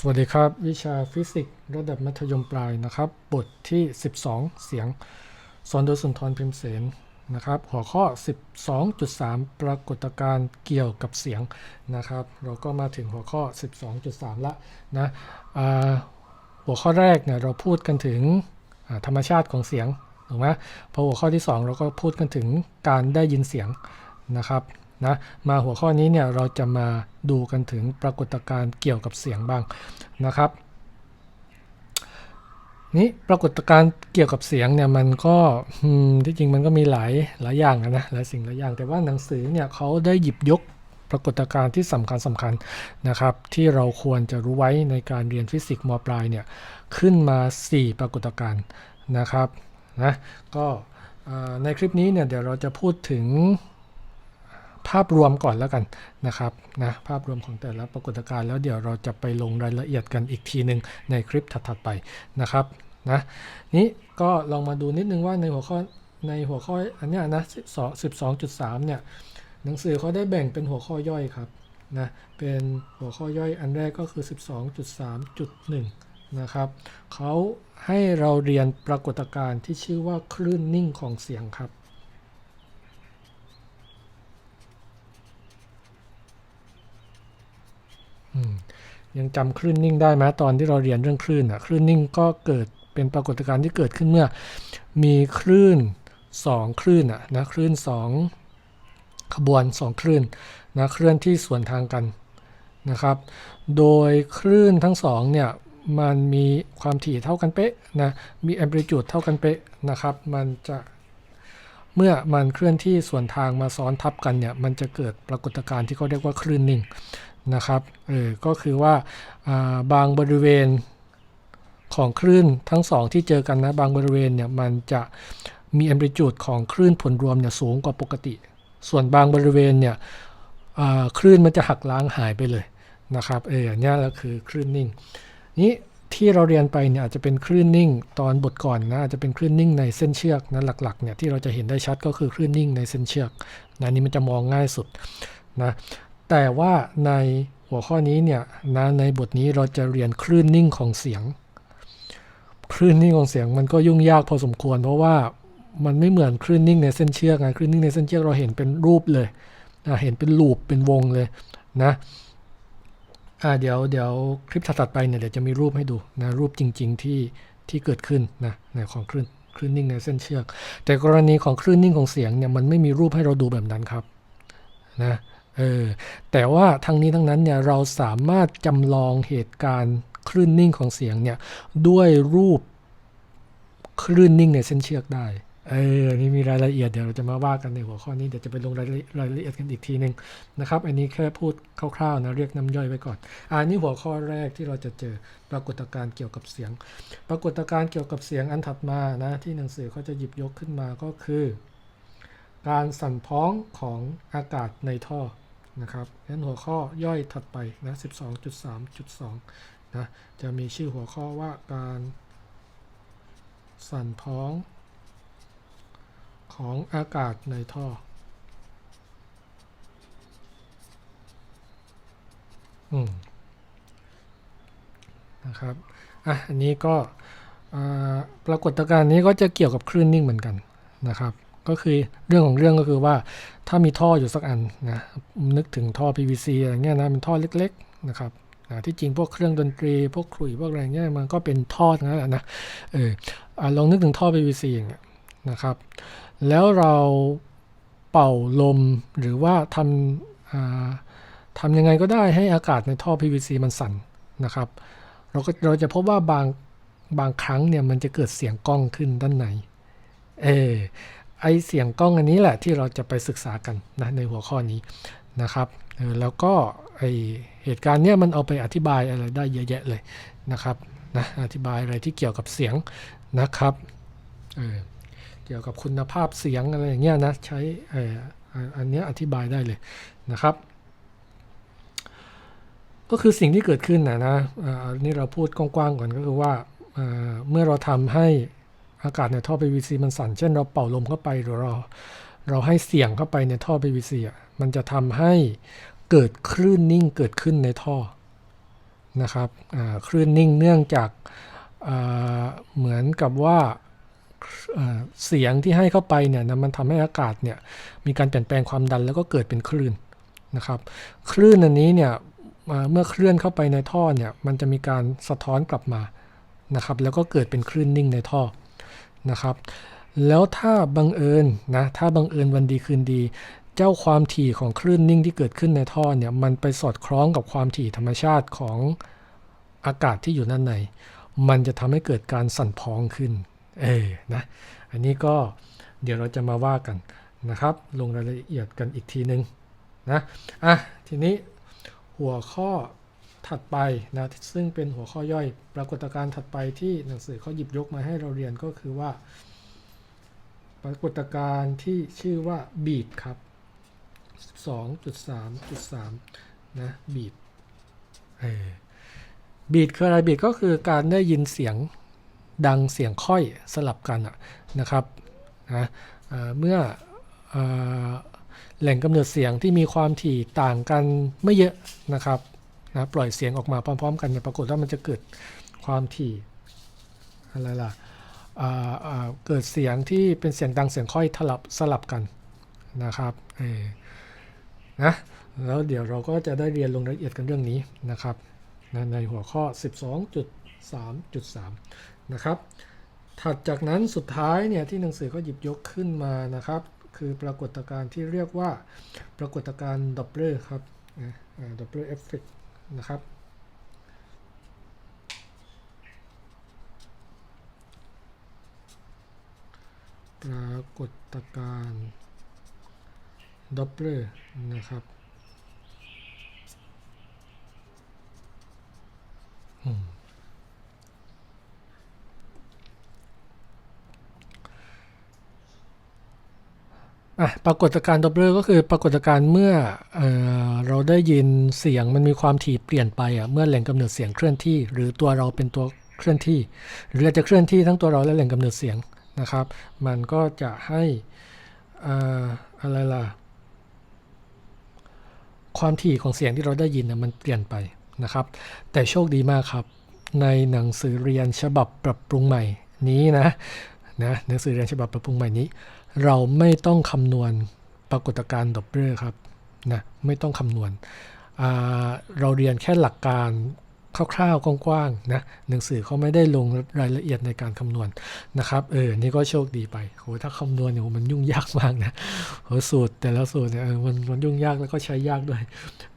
สวัสดีครับ วิชาฟิสิกส์ระดับมัธยมปลายนะครับ บทที่ 12 เสียง สอนโดยสุนทรพิมเสนนะครับ หัวข้อ 12.3 ปรากฏการณ์เกี่ยวกับเสียงนะครับ เราก็มาถึงหัวข้อ 12.3 ละนะหัวข้อแรกเนี่ยเราพูดกันถึงธรรมชาติของเสียงถูกไหมพอหัวข้อที่ 2 เราก็พูดกันถึงการได้ยินเสียงนะครับ นะมาหัวข้อนี้เนี่ยเราจะมาดูกันถึงปรากฏการณ์เกี่ยวกับเสียงบ้างนะครับนี่ปรากฏการณ์เกี่ยวกับเสียงเนี่ยมันก็ที่จริงมันก็มีหลายหลายอย่างนะหลายสิ่งหลายอย่าง แต่ว่าหนังสือเนี่ยเขาได้หยิบยกปรากฏการณ์ที่สำคัญสำคัญนะครับ ที่เราควรจะรู้ไว้ในการเรียนฟิสิกส์มปลายเนี่ยขึ้นมา 4 ปรากฏการณ์นะครับนะก็ในคลิปนี้เนี่ยเดี๋ยวเราจะพูดถึง ภาพรวมก่อนแล้วกันนะครับนะภาพรวมของแต่ละปรากฏการณ์แล้วเดี๋ยวเราจะไปลงรายละเอียดกันอีกทีหนึ่งในคลิปถัดๆไปนะครับนะนี้ก็ลองมาดูนิดนึงว่าในหัวข้อในหัวข้ออันนี้นะ12 12.3เนี่ยหนังสือเขาได้แบ่งเป็นหัวข้อย่อยครับนะเป็นหัวข้อย่อยอันแรกก็คือ 12.3.1 นะครับเขาให้เราเรียนปรากฏการณ์ที่ชื่อว่าคลื่นนิ่งของเสียงครับ อืม ยังจำคลื่นนิ่งได้ไหมตอนที่เราเรียนเรื่องคลื่นอะคลื่นนิ่งก็เกิดเป็นปรากฏการณ์ที่เกิดขึ้นเมื่อ มีคลื่น 2 คลื่นอะนะคลื่น 2 ขบวน 2 คลื่นนะเคลื่อนที่สวนทางกันนะครับ โดยคลื่นทั้งสองเนี่ยมันมีความถี่เท่ากันเป๊ะนะมีแอมพลิจูดเท่ากันเป๊ะนะครับ มันจะเมื่อมันเคลื่อนที่ส่วนทางมาซ้อนทับกันเนี่ย มันจะเกิดปรากฏการณ์ที่เขาเรียกว่าคลื่นนิ่ง นะครับเออก็คือว่าบางบริเวณของคลื่นทั้งสองที่เจอกันนะบางบริเวณเนี่ยมันจะมีแอมพลิจูดของคลื่นผลรวมเนี่ยสูงกว่าปกติ ส่วนบางบริเวณเนี่ยคลื่นมันจะหักล้างหายไปเลยนะครับเออเนี่ยแหละคือคลื่นนิ่งนี้ที่เราเรียนไปเนี่ยอาจจะเป็นคลื่นนิ่ง ตอนบทก่อนนะอาจจะเป็นคลื่นนิ่งในเส้นเชือกนะหลักๆเนี่ยที่เราจะเห็นได้ชัดก็คือคลื่นนิ่งในเส้นเชือกนะนี่มันจะมองง่ายสุดนะ แต่ว่าในหัวข้อนี้เนี่ยนะในบทนี้เราจะเรียนคลื่นนิ่งของเสียง คลื่นนิ่งของเสียงมันก็ยุ่งยากพอสมควร เพราะว่ามันไม่เหมือนคลื่นนิ่งในเส้นเชือกไงคลื่นนิ่งในเส้นเชือกเราเห็นเป็นรูปเลยนะเห็นเป็นลูปเป็นวงเลยนะอ่าเดี๋ยวเดี๋ยวคลิปถัดไปเนี่ยเดี๋ยวจะมีรูปให้ดูนะรูปจริง ๆ ที่ที่เกิดขึ้นนะในของคลื่นคลื่นนิ่งในเส้นเชือก แต่กรณีของคลื่นนิ่งของเสียงเนี่ยมันไม่มีรูปให้เราดูแบบนั้นครับนะ เออแต่ว่าทั้งนี้ทั้งนั้นเนี่ยเราสามารถจำลองเหตุการณ์คลื่นนิ่งของเสียงเนี่ยด้วยรูปคลื่นนิ่งในเส้นเชือกได้เออนี่มีรายละเอียดเดี๋ยวเราจะมาว่ากันในหัวข้อนี้เดี๋ยวจะไปลงรายรายละเอียดกันอีกทีหนึ่งนะครับ อันนี้แค่พูดคร่าวๆนะเรียกน้ำย่อยไว้ก่อนอันนี้หัวข้อแรกที่เราจะเจอปรากฏการณ์เกี่ยวกับเสียง ปรากฏการณ์เกี่ยวกับเสียงอันถัดมานะที่หนังสือเขาจะหยิบยกขึ้นมาก็คือ การสั่นพ้องของอากาศในท่อ นะครับงั้นหัวข้อย่อยถัดไปนะ 12.3.2 นะ จะมีชื่อหัวข้อว่าการสั่นพ้องของอากาศในท่อ อืม นะครับ อะ อันนี้ก็ปรากฏการณ์นี้ก็จะเกี่ยวกับคลื่นนิ่งเหมือนกันนะครับ ก็คือเรื่องของเรื่องก็คือว่าถ้ามีท่ออยู่สักอันนะนึกถึงท่อ PVC อะไรเงี้ยนะเป็นท่อเล็ก ๆ นะครับนะที่จริงพวกเครื่องดนตรีพวกขลุ่ยพวกอะไรเงี้ยมันก็เป็นท่อนั่นแหละนะเออลองนึกถึงท่อ PVC อย่างเงี้ยนะครับ แล้วเราเป่าลมหรือว่าทำทำยังไงก็ได้ให้อากาศในท่อ PVC มันสั่นนะครับ เราก็เราจะพบว่าบางบางครั้งเนี่ยมันจะเกิดเสียงก้องขึ้นด้านใน เออ ไอเสียงกล้องอันนี้แหละที่เราจะไปศึกษากันนะในหัวข้อนี้นะครับแล้วก็ไอเหตุการณ์เนี้ยมันเอาไปอธิบายอะไรได้เยอะแยะเลยนะครับนะอธิบายอะไรที่เกี่ยวกับเสียงนะครับเออเกี่ยวกับคุณภาพเสียงอะไรอย่างเงี้ยนะใช้ออันนี้อธิบายได้เลยนะครับ ก็คือสิ่งที่เกิดขึ้นนะนะอันนี้เราพูดกว้างๆก่อนก็คือว่าเมื่อเราทำให้ อากาศในท่อ PVC มันสั่นเช่นเราเป่าลมเข้าไปหรือเราเราให้เสียงเข้าไปในท่อ PVC อะมันจะทำให้เกิดคลื่นนิ่งเกิดขึ้นในท่อนะครับคลื่นนิ่งเนื่องจากเหมือนกับว่าเสียงที่ให้เข้าไปเนี่ยนะมันทำให้อากาศเนี่ยมีการเปลี่ยนแปลงความดันแล้วก็เกิดเป็นคลื่นนะครับคลื่นอันนี้เนี่ยเมื่อเคลื่อนเข้าไปในท่อเนี่ยมันจะมีการสะท้อนกลับมานะครับแล้วก็เกิดเป็นคลื่นนิ่งในท่อ นะครับ แล้วถ้าบังเอิญนะถ้าบังเอิญวันดีคืนดี เจ้าความถี่ของคลื่นนิ่งที่เกิดขึ้นในท่อเนี่ยมันไปสอดคล้องกับความถี่ธรรมชาติของอากาศที่อยู่ด้านใน มันจะทำให้เกิดการสั่นพองขึ้นเออนะอันนี้ก็เดี๋ยวเราจะมาว่ากันนะครับ ลงรายละเอียดกันอีกทีนึงนะอะทีนี้หัวข้อ ถัดไปนะซึ่งเป็นหัวข้อย่อย ปรากฏการณ์ถัดไปที่หนังสือเขาหยิบยกมาให้เราเรียนก็คือว่า ปรากฏการณ์ที่ชื่อว่าบีดครับ2.3.3 นะบีดเออบีดคืออะไรบีดก็คือการได้ยินเสียงดังเสียงค่อยสลับกันอะนะครับนะเอ่อเมื่อเอ่อแหล่งกำเนิดเสียงที่มีความถี่ต่างกันไม่เยอะนะครับ นะปล่อยเสียงออกมาพร้อม ๆ กันเนี่ยปรากฏว่ามันจะเกิดความถี่อะไรล่ะเกิดเสียงที่เป็นเสียงดังเสียงค่อยทลับสลับกันนะครับเออนะแล้วเดี๋ยวเราก็จะได้เรียนลงรายละเอียดกันเรื่องนี้นะครับในหัวข้อ 12.3.3 นะครับ ถัดจากนั้นสุดท้ายเนี่ยที่หนังสือก็หยิบยกขึ้นมานะครับ คือปรากฏการณ์ที่เรียกว่าปรากฏการณ์ดับเบิลครับดับเบิลเอฟเฟกต์ นะครับปรากฏการณ์ดับเบิลนะครับอืมอะ ปรากฏการณ์ดับเบิลก็คือปรากฏการณ์เมื่อเออเราได้ยินเสียงมันมีความถี่เปลี่ยนไปอะเมื่อแหล่งกำเนิดเสียงเคลื่อนที่ หรือตัวเราเป็นตัวเคลื่อนที่ หรืออาจจะเคลื่อนที่ทั้งตัวเราและแหล่งกำเนิดเสียงนะครับ มันก็จะให้ออะไรล่ะ ความถี่ของเสียงที่เราได้ยินนะมันเปลี่ยนไปนะครับ แต่โชคดีมากครับ ในหนังสือเรียนฉบับปรับปรุงใหม่นี้นะนะหนังสือเรียนฉบับปรับปรุงใหม่นี้ เราไม่ต้องคำนวณปรากฏการณ์ดับเบิลครับนะไม่ต้องคำนวณ เราเรียนแค่หลักการ คร่าวๆกว้างๆนะหนังสือเขาไม่ได้ลงรายละเอียดในการคำนวณนะครับเออนี่ก็โชคดีไปโหถ้าคำนวณเนี่ยมันยุ่งยากมากนะโหสูตรแต่ละสูตรเนี่ยเออมันมันยุ่งยากแล้วก็ใช้ยากด้วย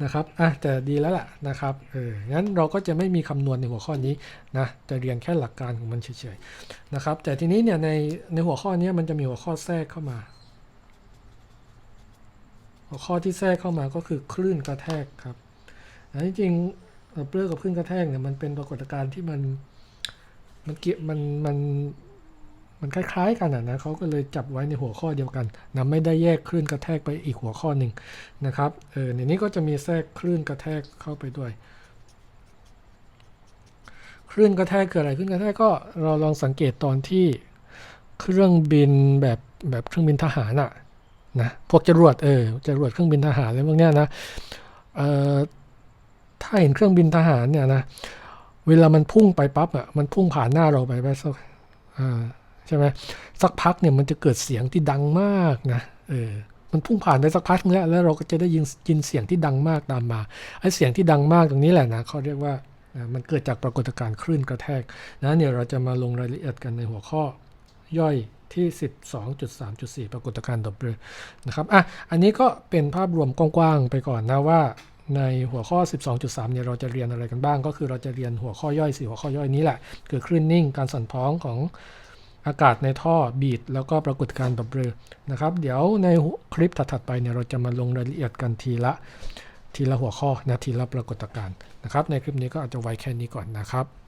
นะครับอะแต่ดีแล้วล่ะนะครับเอองั้นเราก็จะไม่มีคำนวณในหัวข้อนี้นะจะเรียนแค่หลักการของมันเฉยๆนะครับแต่ทีนี้เนี่ยในในหัวข้อนี้มันจะมีหัวข้อแทรกเข้ามาหัวข้อที่แทรกเข้ามาก็คือคลื่นกระแทกครับอันที่จริง เอ่อเปลือกกับคลื่นกระแทกเนี่ยมันเป็นปรากฏการณ์ที่มันมันเกี่ยมันมันมันคล้ายๆ กันอะนะเขาก็เลยจับไว้ในหัวข้อเดียวกันนะไม่ได้แยกคลื่นกระแทกไปอีกหัวข้อหนึ่งนะครับเออในนี้ก็จะมีแทรกคลื่นกระแทกเข้าไปด้วย คลื่นกระแทกคืออะไรคลื่นกระแทกก็เราลองสังเกตตอนที่เครื่องบินแบบแบบเครื่องบินทหารอะนะพวกจรวดเออจรวดเครื่องบินทหารอะไรพวกเนี้ยนะเอ่อ ถ้าเห็นเครื่องบินทหารเนี่ยนะ เวลามันพุ่งไปปั๊บอะ มันพุ่งผ่านหน้าเราไปไปสักอ่าใช่ไหมสักพักเนี่ยมันจะเกิดเสียงที่ดังมากนะ เออ มันพุ่งผ่านไปสักพักนึงแล้วแล้วเราก็จะได้ยินยินเสียงที่ดังมากตามมา ไอ้เสียงที่ดังมากตรงนี้แหละนะเขาเรียกว่าอ่ามันเกิดจากปรากฏการณ์คลื่นกระแทกนะเนี่ยเราจะมาลงรายละเอียดกันในหัวข้อย่อยที่ 12.3.4 ปรากฏการณ์ดับเบิลนะครับ อะ อันนี้ก็เป็นภาพรวมกว้างๆไปก่อนนะว่า ในหัวข้อ 12.3 เนี่ยเราจะเรียนอะไรกันบ้าง ก็คือเราจะเรียนหัวข้อย่อยสี่หัวข้อย่อยนี้แหละ คือคลื่นนิ่งการสั่นพ้องของอากาศในท่อบีดแล้วก็ปรากฏการณ์ดับเบิลนะครับ เดี๋ยวในคลิปถัดๆไปเนี่ยเราจะมาลงรายละเอียดกันทีละทีละหัวข้อนะทีละปรากฏการณ์นะครับ ในคลิปนี้ก็อาจจะไว้แค่นี้ก่อนนะครับ